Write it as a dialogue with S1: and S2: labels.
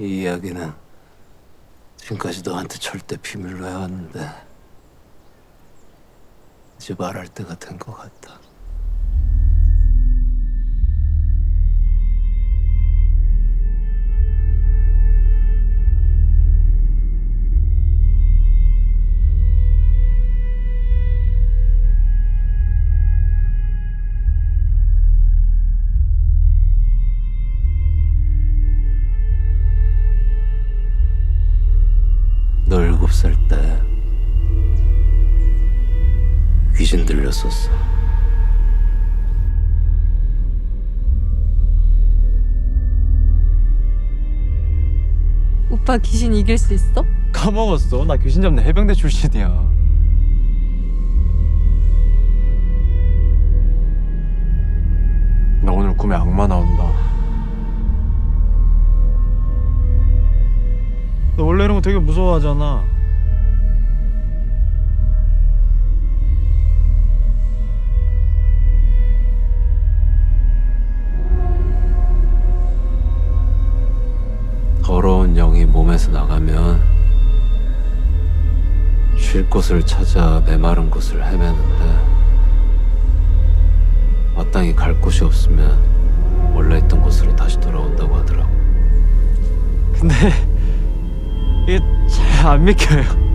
S1: 이 이야기는 지금까지 너한테 절대 비밀로 해왔는데 이제 말할 때가 된 것 같다. 일곱 살 때 귀신 들렸었어.
S2: 오빠 귀신 이길 수 있어?
S3: 까먹었어. 나 귀신 잡는 해병대 출신이야. 나 오늘 꿈에 악마 나온다. 너 원래 이런 거 되게 무서워하잖아.
S1: 더러운 영이 몸에서 나가면 쉴 곳을 찾아 메마른 곳을 헤매는데 마땅히 갈 곳이 없으면 원래 있던 곳으로 다시 돌아온다고 하더라고.
S3: 근데 이게 잘 안 믿겨요.